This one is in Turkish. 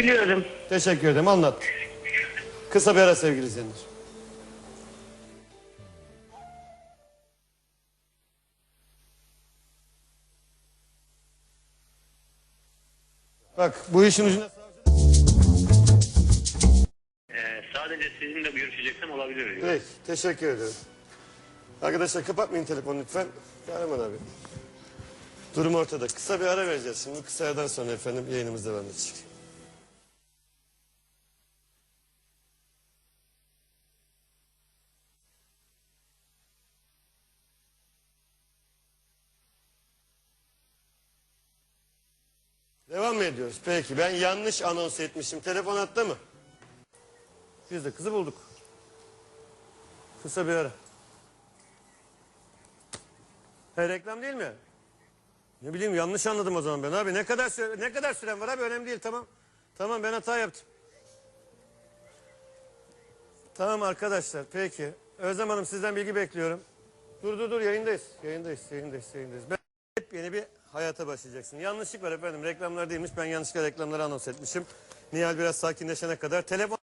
Biliyorum. Teşekkür ederim anlat. Kısa bir ara sevgili izleyenler. Bak bu işin ucuna Ee, sadece sizinle görüşeceksem olabilir. diyor. Peki, teşekkür ederim. Arkadaşlar kapatmayın telefonu lütfen. Kahraman abi. Durum ortada. Kısa bir ara vereceğiz şimdi. Kısa aradan sonra efendim yayınımız devam edecek. Devam mı ediyoruz? Peki ben yanlış anons etmişim. Telefon attı mı? Biz de kızı bulduk. Kısa bir ara. He, reklam değil mi? Ne bileyim yanlış anladım o zaman ben abi. Ne kadar ne kadar süren var abi önemli değil tamam. Tamam ben hata yaptım. Tamam arkadaşlar peki. Özlem Hanım sizden bilgi bekliyorum. Dur dur dur yayındayız. Yayındayız yayındayız yayındayız. Ben hep yeni bir hayata başlayacaksın. Yanlışlık var efendim reklamlar değilmiş. Ben yanlışlıkla reklamları anons etmişim. Nihal biraz sakinleşene kadar. Telefon